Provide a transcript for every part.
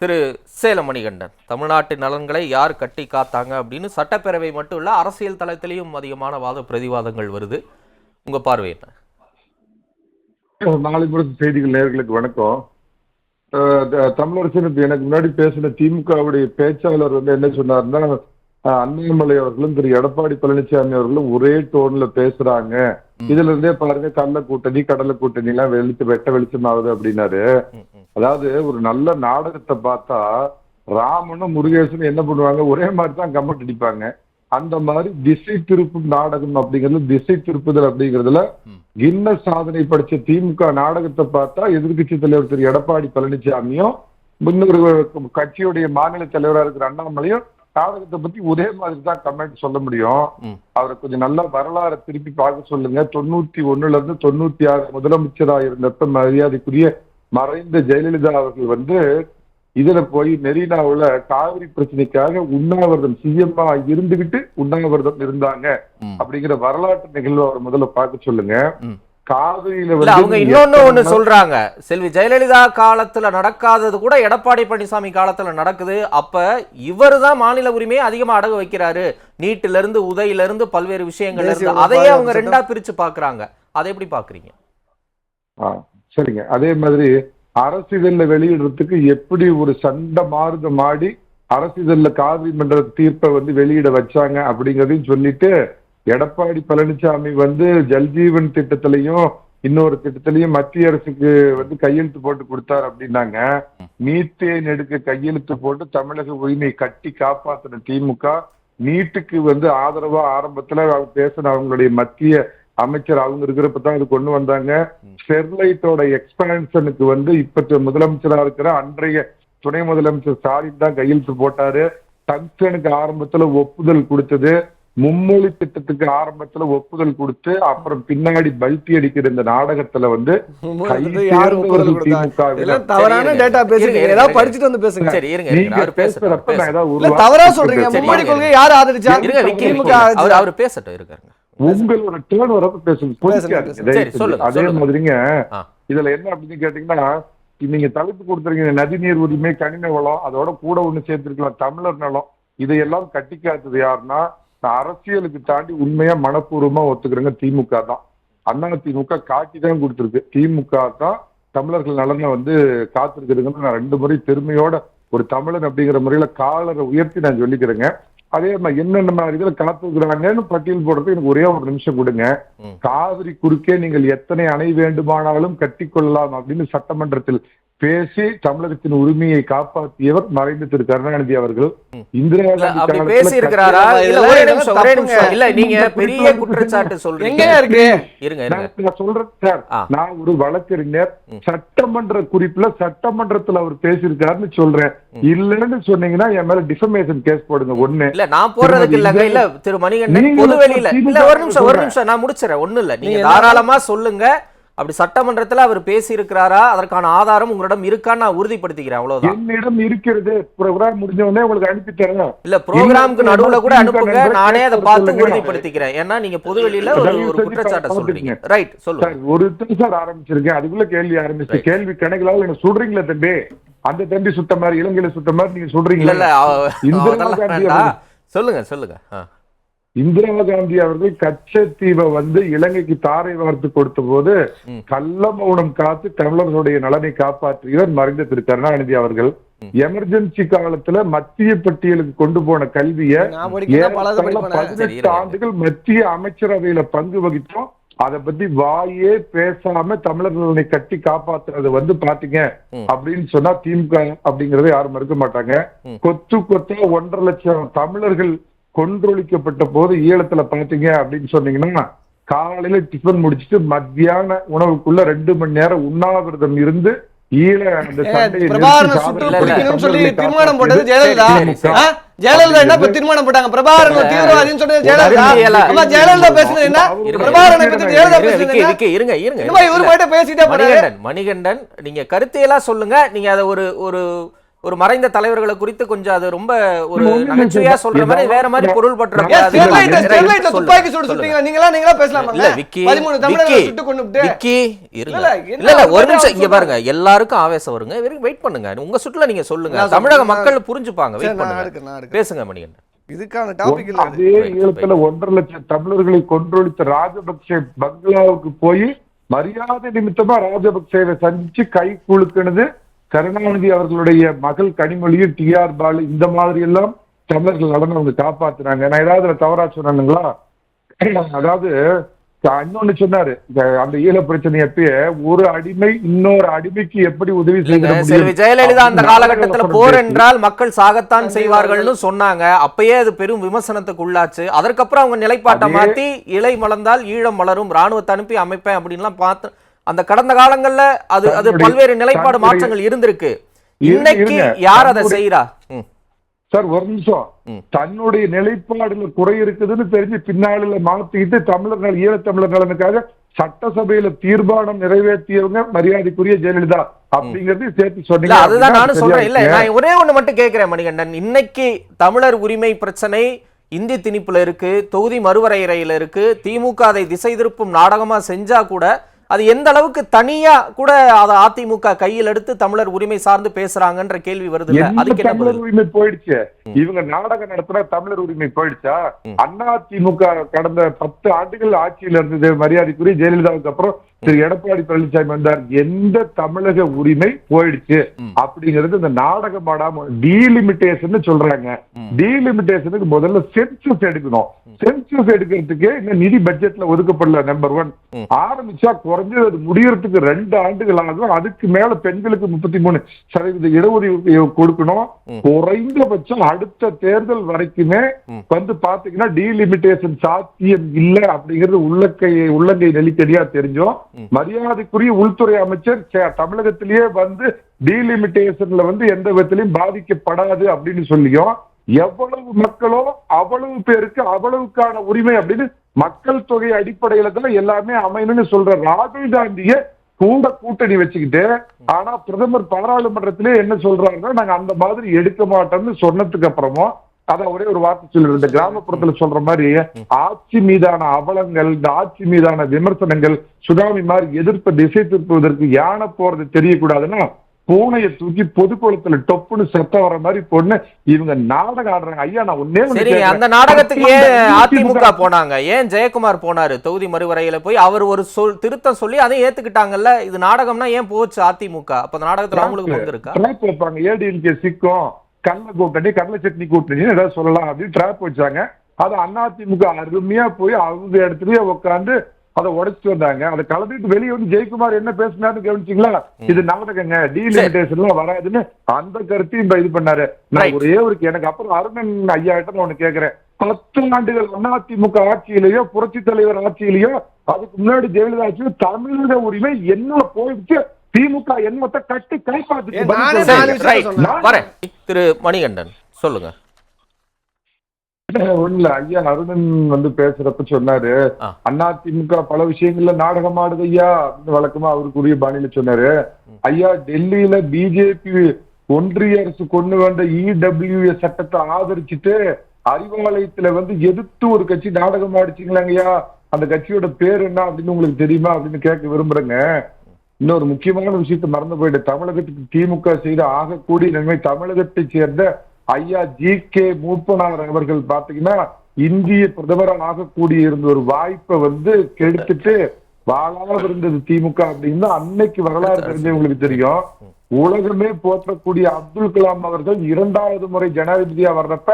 திரு சேலம் மணிகண்டன் தமிழ்நாட்டு நலன்களை யார் கட்டி காத்தாங்க? அப்படின்னு சட்டப்பேரவை மட்டும் இல்ல அரசியல் தளத்திலையும் அதிகமான வாத பிரதிவாதங்கள் வருது. உங்க பார்வை என்ன? நாளை முரசு செய்திகள் நேர்களுக்கு வணக்கம். தமிழரசன் எனக்கு முன்னாடி பேசின திமுகவுடைய பேச்சாளர் வந்து என்ன சொன்னாருன்னா அஹ் அண்ணாமலை அவர்களும் திரு எடப்பாடி பழனிசாமி அவர்களும் ஒரே டோன்ல பேசுறாங்க. இதுல இருந்தே பாருங்க கள்ள கூட்டணி கடலை கூட்டணி எல்லாம் வெளிச்சு வெட்ட வெளிச்சமாகுது அப்படின்னாரு. அதாவது ஒரு நல்ல நாடகத்தை பார்த்தா ராமனும் முருகேசனும் என்ன பண்ணுவாங்க ஒரே மாதிரி தான் கமெண்ட் அடிப்பாங்க அந்த மாதிரி திசை திருப்பும் நாடகம் அப்படிங்கிறது திசை திருப்புதல் அப்படிங்கிறதுல. கின்ன சாதனை படிச்ச திமுக நாடகத்தை பார்த்தா எதிர்க்கட்சி தலைவர் திரு எடப்பாடி பழனிசாமியும் இன்னொரு கட்சியுடைய மாநில தலைவரா இருக்கிற அண்ணாமலையும் நாடகத்தை பத்தி ஒரே மாதிரி தான் கமெண்ட் சொல்ல முடியும். அவரை கொஞ்சம் நல்லா வரலாறை திருப்பி பார்க்க சொல்லுங்க தொண்ணூத்தி ஒண்ணுல இருந்து தொண்ணூத்தி ஆறு முதலமைச்சரா இருந்தப்ப மரியாதைக்குரிய மறைந்த ஜெயலலிதா அவர்கள் வந்து இதுல போய் மெரினாவுல காவிரி பிரச்சனைக்காக உண்ணாவிரதம் சிஎம்மா இருந்துகிட்டு உண்ணாவிரதம் இருந்தாங்க. அப்படிங்கிற வரலாற்று நிகழ்வு அவர் முதல்ல பார்க்க சொல்லுங்க. காவிரியில அவங்க இன்னொன்னு ஒண்ணு சொல்றாங்க. செல்வி ஜெயலலிதா காலத்துல நடக்காதது கூட எடப்பாடி பழனிசாமி காலத்துல நடக்குது. அப்ப இவர் தான் மாநில உரிமையை அதிகமா அடகு வைக்கிறாரு. நீட்டுல இருந்து உதையில இருந்து பல்வேறு விஷயங்கள்ல தேசிய இருந்து அதையே அவங்க ரெண்டா பிரிச்சு பாக்குறாங்க அதை எப்படி பாக்குறீங்க சரிங்க. அதே மாதிரி அரசிதழில் வெளியிடுறதுக்கு எப்படி ஒரு சண்டை மாறுதம் ஆடி அரசிதழில் காவிரி மன்ற தீர்ப்பை வந்து வெளியிட வச்சாங்க அப்படிங்கிறதையும் சொல்லிட்டு எடப்பாடி பழனிசாமி வந்து ஜல்ஜீவன் திட்டத்திலையும் இன்னொரு திட்டத்திலையும் மத்திய அரசுக்கு வந்து கையெழுத்து போட்டு கொடுத்தாரு அப்படின்னாங்க. மீத்தேன் எடுக்க கையெழுத்து போட்டு தமிழக உரிமை கட்டி காப்பாத்தின திமுக நீட்டுக்கு வந்து ஆதரவா ஆரம்பத்துல பேசின அவங்களுடைய மத்திய அமைச்சர் அவங்க இருக்கிறப்ப தான் இது கொண்டு வந்தாங்க ஸ்டெர்லைட்டோட எக்ஸ்பான்ஷனுக்கு வந்து இப்ப முதலமைச்சரா இருக்கிற அன்றைய துணை முதலமைச்சர் ஸ்டாலின் தான் கையெழுத்து போட்டாரு டங்ஸ்டனுக்கு ஆரம்பத்துல ஒப்புதல் கொடுத்தது மும்மொழி திட்டத்துக்கு ஆரம்பத்துல ஒப்புதல் கொடுத்து அப்புறம் பின்னாடி பல்ட்டி அடிக்கிற இந்த நாடகத்துல வந்து. தவறான டேட்டா பேசுறீங்க ஏதாவது. படிச்சுட்டு வந்து பேசுங்க சரி இருங்க இருங்க நீங்க அவர் பேசுறப்ப நான். ஏதாவது தவறா. சொல்றீங்க மும்மொழி கொள்கை யார் ஆதரிச்சா திமுக? அவர் பேசட்டும் இருக்காருங்க உங்களோட டேர்ன் வரப்ப பேசுங்க. அதே. மாதிரிங்க. இதுல என்ன அப்படின்னு கேட்டீங்கன்னா நீங்க தலைப்பு கொடுத்துருக்கீங்க நதிநீர் உரிமை கனிம வளம் அதோட கூட ஒண்ணு சேர்த்திருக்கலாம் தமிழர் நலம். இதையெல்லாம் கட்டி காத்தது யாருன்னா நான் அரசியலுக்கு தாண்டி உண்மையா மனப்பூர்வமா ஒத்துக்கிறேங்க திமுக தான். அண்ணா திமுக காட்டி தான் கொடுத்துருக்கு. திமுக தான் தமிழர்கள் நலனை வந்து காத்திருக்குதுங்கன்னு நான் ரெண்டு முறை பெருமையோட ஒரு தமிழன் அப்படிங்கிற முறையில காலரை உயர்த்தி நான் சொல்லிக்கிறேங்க. அதே மாதிரி என்னென்ன மாதிரி இதுல காத்துக்கிறாங்கன்னு பட்டியல் போடுறதுக்கு எனக்கு ஒரே ஒரு நிமிஷம் கொடுங்க. காவிரி குறுக்கே நீங்கள் எத்தனை அணை வேண்டுமானாலும் கட்டிக்கொள்ளலாம் அப்படின்னு சட்டமன்றத்தில் பேசி தமிழகத்தின் உரிமையை காப்பாற்றியவர் மறைந்த திரு கருணாநிதி அவர்கள். இந்திரா காந்தி பேசி இருக்கிறாரா இல்ல ஒரே நிமிஷம் ஒரே. நிமிஷம். இல்ல நீங்க பெரிய குற்றச்சாட்டு சொல்றீங்க. எங்கேயா இருக்கு? இருங்க நான் சொல்றேன் சார். நான் ஒரு வழக்கறிஞர். சட்டமன்ற குறிப்புல சட்டமன்றத்துல அவர் பேசியிருக்காருன்னு சொல்றேன். இல்லைன்னு சொன்னீங்கன்னா என் மேல டிஃபமேஷன் கேஸ் போடுங்க ஒண்ணு. இல்ல நான் போடுறதுக்கு இல்லங்க இல்ல திரு மணிகண்டன் நீங்க பொது வெளியில திமுக இல்ல ஒரு நிமிஷம் ஒரு. நிமிஷம் நான் முடிச்சிடறேன் ஒண்ணும் இல்ல. நீங்க தாராளமா சொல்லுங்க. அப்படி சட்டமன்றத்துல அவர் பேசி இருக்கிறாரா அதற்கான ஆதாரம் உங்களிடம் இருக்கான்னு நான் உறுதிப்படுத்திக்கிறேன். அவ்வளவுதான். என்னிடம் இருக்கிறது. ப்ரோக்ராம் முடிஞ்ச உடனே உங்களுக்கு அனுப்பி தரேன். இல்ல ப்ரோக்ராம்க்கு நடுவுல கூட அனுப்புங்க. நானே அதை பார்த்து. உறுதிப்படுத்திக்கிறேன். ஏன்னா நீங்க பொது வெளியில ஒரு ஒரு குற்றச்சாட்டை. சொல்றீங்க. ரைட் சொல்லுங்க. ஒரு சார் ஆரம்பிச்சிருக்கேன் அதுக்குள்ள கேள்வி ஆரம்பிச்சு. கேள்வி கணக்கிலாவது என்ன சொல்றீங்களா தம்பி? அந்த தம்பி சுத்த மாதிரி இலங்கையில சுத்த மாதிரி நீங்க இல்ல சொல்றீங்களா இல்ல சொல்லுங்க சொல்லுங்க. இந்திரா காந்தி அவர்கள் கச்சத்தீவை வந்து இலங்கைக்கு தாரை வார்த்து கொடுத்த போது. கள்ள மௌனம் காத்து தமிழர்களுடைய நலனை காப்பாற்றியவர் மறைந்த திரு கருணாநிதி அவர்கள். எமர்ஜென்சி காலத்துல மத்திய பட்டியலுக்கு கொண்டு போன கல்வியை பதினெட்டு. ஆண்டுகள் மத்திய அமைச்சரவையில பங்கு வகித்தோம் அதை பத்தி வாயே பேசாம தமிழர்களை கட்டி காப்பாத்துறது வந்து பாத்தீங்க. அப்படின்னு சொன்னா திமுக அப்படிங்கறத யாரும் மறுக்க மாட்டாங்க. கொத்து கொத்தா ஒன்றரை லட்சம் தமிழர்கள் கொன்றொழிக்கப்பட்ட போது ஈழத்துல பாத்தீங்க அப்படின்னு சொன்னீங்கன்னா காலையில டிஃபன் முடிச்சிட்டு மத்தியான உணவுக்குள்ள ரெண்டு மணி நேரம் உண்ணாவிரதம் இருந்து ஈழ அந்த தீர்மானம் போட்டது ஜெயலலிதா? ஜெயலலிதா என்ன தீர்மானம் போட்டாங்க? பிரபாகரன் ஒரு தீவிரவாதின்னு சொன்னது ஜெயலலிதா. ஜெயலலிதா பேசுனது என்ன? இருங்க, பிரபாகரனை பத்தி ஜெயலலிதா இருங்க, பேசுனது இருங்க. இவரு. போயிட்டு பேசிட்டே மணிகண்டன் மணிகண்டன் நீங்க கருத்தையெல்லாம் சொல்லுங்க. நீங்க அதை ஒரு ஒரு ஒரு மறைந்த தலைவர்களை குறித்து கொஞ்சம் அது ரொம்ப ஒரு நகைச்சுவையா. சொல்ற மாதிரி வேற மாதிரி பொருள் பற்ற துப்பாக்கி சூடு சுட்டீங்களா நீங்களா? நீங்களா பேசலாமா இல்ல விக்கி சுட்டு கொண்டு விக்கி இல்ல, இல்ல ஒரு நிமிஷம் இங்க? பாருங்க. எல்லாருக்கும் ஆவேசம் வருங்க. வெறும் வெயிட் பண்ணுங்க. உங்க சுற்றுல நீங்க சொல்லுங்க. தமிழக. மக்கள் புரிஞ்சுப்பாங்க. வெயிட் நான் பண்ணுங்க. பேசுங்க மணிகண்டன். இதுக்கான டாபிக் இல்ல. அதே. ஈழத்துல ஒன்றரை லட்சம் தமிழர்களை கொன்றொழித்த ராஜபக்சே பங்களாவுக்கு போய் மரியாதை நிமித்தமா ராஜபக்சேவை சந்திச்சு கை குலுக்கினது கருணாநிதி அவர்களுடைய மகள் கனிமொழியும் டி ஆர் பாலு இந்த மாதிரி எல்லாம் தமிழர்கள் நடனம் அவங்க காப்பாத்துனாங்க. நான் ஏதாவது தவறா சொன்னானுங்களா? அதாவது இன்னொன்னு சொன்னாரு. அந்த ஈழ பிரச்சனை எப்பயே ஒரு அடிமை இன்னொரு அடிமைக்கு எப்படி உதவி செல்வி ஜெயலலிதா அந்த காலகட்டத்துல போர் என்றால் மக்கள் சாகத்தான் செய்வார்கள்னு சொன்னாங்க. அப்பயே அது பெரும் விமர்சனத்துக்கு உள்ளாச்சு. அதற்கப்புறம் அவங்க நிலைப்பாட்டை மாத்தி இலை மலர்ந்தால் ஈழம் மலரும் ராணுவத்தை அனுப்பி அமைப்பேன் அப்படின்லாம் பார்த்து அந்த கடந்த காலங்கள்ல அது அது பல்வேறு நிலைப்பாடு மாற்றங்கள் இருந்திருக்கு. இன்னைக்கு. யார் அதை செய்யறா சார் ஒரு நிமிஷம். தன்னுடைய நிலைப்பாடுல குறை இருக்குதுன்னு தெரிஞ்சு பின்னாளில மாத்திக்கிட்டு தமிழர்கள் ஈழத்தமிழர் நலனுக்காக சட்டசபையில தீர்மானம் நிறைவேற்றியவங்க மரியாதைக்குரிய ஜெயலலிதா அப்படிங்கறது சேர்த்து சொன்னீங்க. அதுதான் நானும் சொல்றேன். இல்ல நான் ஒரே ஒண்ணு மட்டும் கேட்கிறேன் மணிகண்டன். இன்னைக்கு தமிழர் உரிமை பிரச்சனை இந்தி திணிப்புல இருக்கு தொகுதி மறுவரையறையில இருக்கு. திமுக அதை திசை திருப்பும் நாடகமா செஞ்சா கூட அது எந்த அளவுக்கு தனியா கூட அதை அதிமுக கையில் எடுத்து தமிழர் உரிமை சார்ந்து பேசுறாங்கன்ற கேள்வி வருது அதுக்கு தமிழர் உரிமை போயிடுச்சு? இவங்க நாடகம் நடத்தினா தமிழர் உரிமை போயிடுச்சா? அண்ணா திமுக கடந்த பத்து ஆண்டுகள் ஆட்சியில் இருந்தது மரியாதைக்குரிய ஜெயலலிதாவுக்கு அப்புறம் திரு எடப்பாடி பழனிசாமி வந்தார். எந்த தமிழக உரிமை போயிடுச்சு? அப்படிங்கிறது இந்த நாடகம் ஆடாம டீலிமிட்டேஷன் சொல்றாங்க. டீலிமிட்டேஷனுக்கு முதல்ல சென்சஸ் எடுக்கணும். சென்சஸ் எடுக்கிறதுக்கே இன்னும் நிதி பட்ஜெட்ல ஒதுக்கப்படல நம்பர் ஒன் ஆரம்பிச்சா குறைஞ்சது அது முடியறதுக்கு ரெண்டு ஆண்டுகள் ஆகும் அதுக்கு மேல பெண்களுக்கு முப்பத்தி மூணு சதவீத இடஒதுக்கீடு கொடுக்கணும். குறைந்தபட்சம் அடுத்த தேர்தல் வரைக்குமே வந்து பாத்தீங்கன்னா டீலிமிட்டேஷன் சாத்தியம் இல்ல அப்படிங்கிறது உள்ளக்கை உள்ளங்கை நெல்லிக்கடியா தெரிஞ்சோம். மரியாதைக்குரிய உள்துறை அமைச்சர் தமிழகத்திலேயே வந்து டீலிமிட்டேஷன்ல வந்து எந்த விதத்திலையும் பாதிக்கப்படாது அப்படின்னு சொல்லியும் எவ்வளவு மக்களோ அவ்வளவு பேருக்கு அவ்வளவுக்கான உரிமை அப்படின்னு மக்கள் தொகை அடிப்படையில தான் எல்லாமே அமையணும்னு சொல்ற ராகுல் காந்திய கூட கூட்டணி வச்சுக்கிட்டு ஆனா பிரதமர் பாராளுமன்றத்திலே என்ன சொல்றாருன்னா நாங்க அந்த மாதிரி எடுக்க மாட்டோம்னு சொன்னதுக்கு அப்புறமும் அதான் ஒரே ஒரு வார்த்தை சொல்லுறது இந்த கிராமப்புறத்துல சொல்ற மாதிரி ஆட்சி மீதான அவலங்கள் இந்த ஆட்சி மீதான விமர்சனங்கள் சுனாமி மாதிரி எதிர்ப்பை திசை திருப்புவதற்கு யானை போறது தெரியக்கூடாதுன்னா பூனையை தூக்கி பொதுக்குளத்துல டொப்புன்னு செத்த வர மாதிரி பொண்ணு இவங்க நாடகம் ஆடுறாங்க. ஐயா நான் ஒன்னே. அந்த நாடகத்துக்கு ஏன் அதிமுக போனாங்க? ஏன் ஜெயக்குமார் போனாரு? தொகுதி மறுவரையில போய் அவர் ஒரு சொல் திருத்தம் சொல்லி அதையும் ஏத்துக்கிட்டாங்கல்ல? இது நாடகம்னா ஏன் போச்சு அதிமுக? அப்ப அந்த நாடகத்துல அவங்களுக்கு பங்கு இருக்கா? ஏடிஎம்கே சிக்கும். கடலை கூட்டணி கடலை சட்னி கூட்டணி ஏதாவது சொல்லலாம் அப்படின்னு ட்ராப் வச்சாங்க. அது அதிமுக அருமையா போய் அவங்க இடத்துலயே உட்காந்து அதை உடைச்சிட்டு வந்தாங்க. அதை கலந்துட்டு வெளியே வந்து ஜெயக்குமார் என்ன பேசினாருன்னு கவனிச்சிங்களா? இது நாடகங்க டீலிமிட்டேஷன்லாம் வராதுன்னு அந்த கருத்தையும் இப்ப இது பண்ணாரு. நான் ஒரே ஒரு எனக்கு அப்புறம் அருணன் ஐயா கிட்ட நான் ஒண்ணு கேக்குறேன். பத்து ஆண்டுகள் அதிமுக ஆட்சியிலேயோ புரட்சி தலைவர் ஆட்சியிலேயோ அதுக்கு முன்னாடி ஜெயலலிதா ஆட்சியில தமிழக உரிமை என்ன போயிடுச்சு? திமுக என்னத்தை கட்டி. வரேன். திரு மணிகண்டன் சொல்லுங்க. ஒண்ணும் இல்ல ஐயா அருணன் வந்து பேசுறப்ப சொன்னாரு. அண்ணா திமுக பல விஷயங்கள்ல நாடகம் ஆடுது ஐயா அப்படின்னு வழக்கமா அவருக்குரிய பாணியில சொன்னாரு. ஐயா டெல்லியில பிஜேபி ஒன்றிய அரசு கொண்டு வந்த இடபிள்யூஎஸ் சட்டத்தை ஆதரிச்சுட்டு அறிவாலயத்துல வந்து எதிர்த்து ஒரு கட்சி நாடகம் ஆடிச்சிங்களாங்க ஐயா? அந்த கட்சியோட பேர் என்ன அப்படின்னு உங்களுக்கு தெரியுமா அப்படின்னு கேட்க விரும்புறேங்க. இன்னொரு முக்கியமான விஷயத்தை மறந்து போயிட்டு தமிழகத்துக்கு திமுக செய்த ஆகக்கூடிய நன்மை தமிழகத்தை சேர்ந்த ஐயா ஜி கே மூப்பனார் அவர்கள் பாத்தீங்கன்னா இந்திய பிரதமராக ஆகக்கூடிய இருந்த ஒரு வாய்ப்பை வந்து கெடுத்துட்டு வாழாமல் இருந்தது திமுக அப்படின்னு அன்னைக்கு வரலாறு தெரிஞ்சவங்களுக்கு தெரியும். உலகமே போற்றக்கூடிய அப்துல் கலாம் அவர்கள் இரண்டாவது முறை ஜனாதிபதியா வர்றப்ப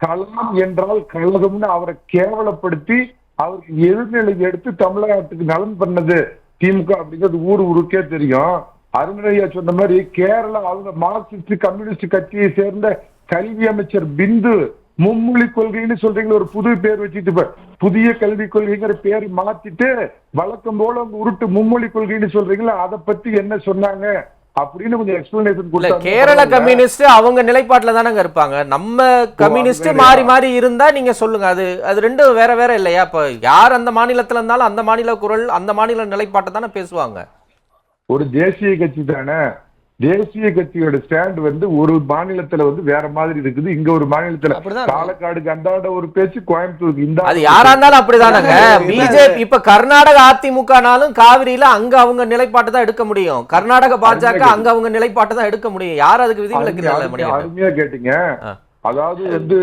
கலாம் என்றால் கழகம்னு அவரை கேவலப்படுத்தி அவருக்கு எழுநிலை எடுத்து தமிழகத்துக்கு நலன் பண்ணது திமுக அப்படிங்கிறது ஊர் ஊருக்கே தெரியும். அருண்ரையா சொன்ன மாதிரி கேரளா அவங்க மார்க்சிஸ்ட் கம்யூனிஸ்ட் கட்சியை சேர்ந்த கல்வி அமைச்சர் பிந்து மும்மொழி கொள்கைன்னு சொல்றீங்களா ஒரு புது பேர் வச்சுட்டு புதிய கல்விக் கொள்கைங்கிற பேர் மாத்திட்டு வழக்கம் போல உங்க உருட்டு மும்மொழி கொள்கைன்னு சொல்றீங்களா அதை பத்தி என்ன சொன்னாங்க அப்படின்னு கொஞ்சம் எக்ஸ்பிளனேஷன் கேரள கம்யூனிஸ்ட் அவங்க நிலைப்பாட்டுல தானங்க இருப்பாங்க. நம்ம கம்யூனிஸ்ட்? மாறி மாறி இருந்தா நீங்க சொல்லுங்க. அது அது ரெண்டும் வேற வேற இல்லையா? இப்ப யார் அந்த மாநிலத்துல இருந்தாலும் அந்த மாநில குரல் அந்த மாநில நிலைப்பாட்டை தானே பேசுவாங்க. ஒரு தேசிய கட்சி தானே தேசிய கட்சியோட ஸ்டாண்ட் வந்து ஒரு மாநிலத்துல வந்து வேற மாதிரி இருக்குது. இங்க ஒரு மாநிலத்துல. பாலக்காடுக்கு அந்தாண்ட ஒரு பேச்சு கோயம்புத்தூருக்கு இந்த அது யாரா இருந்தாலும் அப்படிதானங்க. பிஜேபி இப்ப கர்நாடக அதிமுகனாலும் காவிரியில அங்க அவங்க நிலைப்பாட்டு தான் எடுக்க முடியும். கர்நாடக பாஜக அங்க அவங்க நிலைப்பாட்டு தான் எடுக்க முடியும். யார் அதுக்கு விதிவிலக்கு அருமையா- கேட்டீங்க. அதாவது வந்து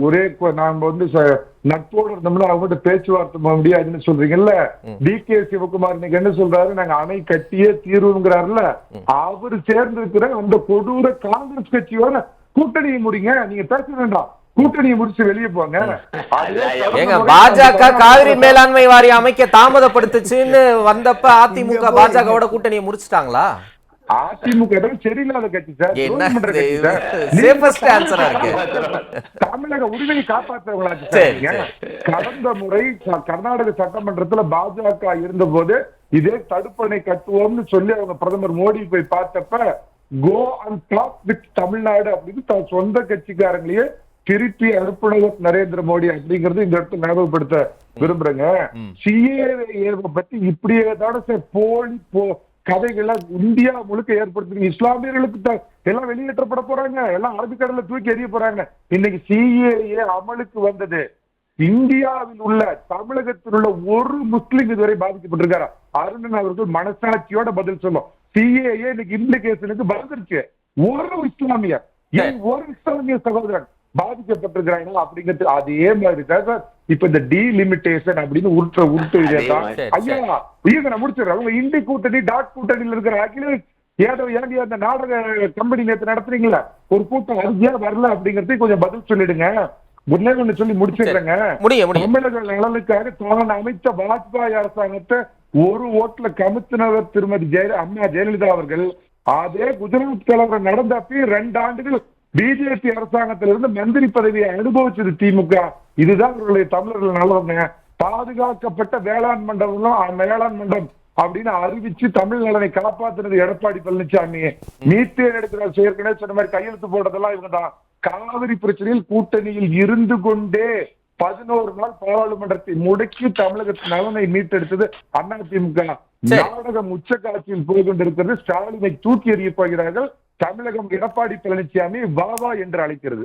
ஒரே நாம வந்து ச- நட்போடு இருந்தோம்னா அவங்ககிட்ட பேச்சுவார்த்தை போக முடியாதுன்னு சொல்றீங்கல்ல? டி கே சிவகுமார் இன்னைக்கு என்ன சொல்றாரு? நாங்க அணை கட்டியே தீர்வுங்கிறாருல அவரு சேர்ந்து இருக்கிற அந்த கொடூர காங்கிரஸ் கட்சியோட கூட்டணியை முடிங்க. நீங்க பேச வேண்டாம். கூட்டணியை முடிச்சு வெளியே போங்க. அதே ஏங்க பாஜக காவிரி மேலாண்மை வாரியம் அமைக்க தாமதப்படுத்துச்சுன்னு வந்தப்ப அதிமுக பாஜகவோட கூட்டணியை முடிச்சிட்டாங்களா? அதிமுக தான் சரியில்லாத கட்சி சார். தமிழக உரிமையை காப்பாற்றுறவங்களாச்சு. கடந்த முறை கர்நாடக சட்டமன்றத்துல பாஜக இருந்தபோது இதே தடுப்பணை கட்டுவோம்னு சொல்லி அவங்க பிரதமர் மோடி போய் பார்த்தப்ப go and talk with Tamil Nadu அப்படின்னு தன் சொந்த கட்சிக்காரங்களையே திருப்பி அனுப்புனவர் நரேந்திர மோடி அப்படிங்கறது இந்த இடத்துல ஞாபகப்படுத்த விரும்புறேங்க. சிஏஏ பத்தி இப்படியே தானே சார் போலி போ கதைகளை இந்தியா முழுக்க ஏற்படுத்துறீங்க இஸ்லாமியர்களுக்கு எல்லாம் வெளியேற்றப்பட போறாங்க. எல்லாம் அரபிக்கடல தூக்கி எறிய போறாங்க. இன்னைக்கு சிஏஏ அமலுக்கு வந்தது. இந்தியாவில் உள்ள தமிழகத்தில் உள்ள ஒரு முஸ்லிம் இதுவரை பாதிக்கப்பட்டிருக்காரா? அருணன் அவர்கள் மனசாட்சியோட பதில் சொல்லும். சிஏஏ இன்னைக்கு இம்ப்ளிகேஷனுக்கு வந்துருச்சு ஒரு இஸ்லாமியர் ஏன் ஒரு இஸ்லாமிய சகோதரன் பாதிக்கப்பட்டிருக்கிறாங்க அப்படிங்கிறது அதே மாதிரி தான் சார். இப்ப இந்த டீலிமிட்டேஷன் அப்படின்னு உருட்டு சரி, ஐயா ஐயா நான் முடிச்சிடுறேன் இந்தி கூட்டணி டாட் கூட்டணியில் இருக்கிற அகிலேஷ் ஏதோ ஏண்டி அந்த நாடக கம்பெனி நேத்து நடத்துறீங்களா? ஒரு கூட்டம் அருகியா வரல அப்படிங்கறதுக்கு கொஞ்சம் பதில் சொல்லிடுங்க. ஒன்னே ஒண்ணு சொல்லி முடிச்சிடுறேங்க தமிழக நலனுக்காக தான் அமைத்த வாஜ்பாய் அரசாங்கத்தை ஒரு ஓட்டுல கமுத்தினவர் திருமதி ஜெய அம்மா ஜெயலலிதா அவர்கள் அதே குஜராத் கலவரம் நடந்தப்பயும் ரெண்டு ஆண்டுகள் பிஜேபி அரசாங்கத்திலிருந்து மந்திரி பதவியை அனுபவிச்சது திமுக. இதுதான் அவர்களுடைய தமிழர்கள் நல்லவங்க பாதுகாக்கப்பட்ட வேளாண் மண்டலம் வேளாண் மண்டபம் அப்படின்னு அறிவிச்சு தமிழ் நலனை காப்பாத்தினது எடப்பாடி பழனிசாமி மீத்தேன் எடுக்கிற ஏற்கனவே சொன்ன மாதிரி கையெழுத்து போடுறதெல்லாம் இவங்க தான். காவிரி பிரச்சனையில் கூட்டணியில் இருந்து கொண்டே பதினோரு நாள் பாராளுமன்றத்தை முடக்கி தமிழகத்தின் நலனை மீட்டெடுத்தது அதிமுக திமுக. நாடகம் உச்சக்காட்சியில் போய் கொண்டிருக்கிறது ஸ்டாலினை தூக்கி எறிய போகிறார்கள். தமிழகம் எடப்பாடி பழனிசாமி வா வா என்று அழைக்கிறது.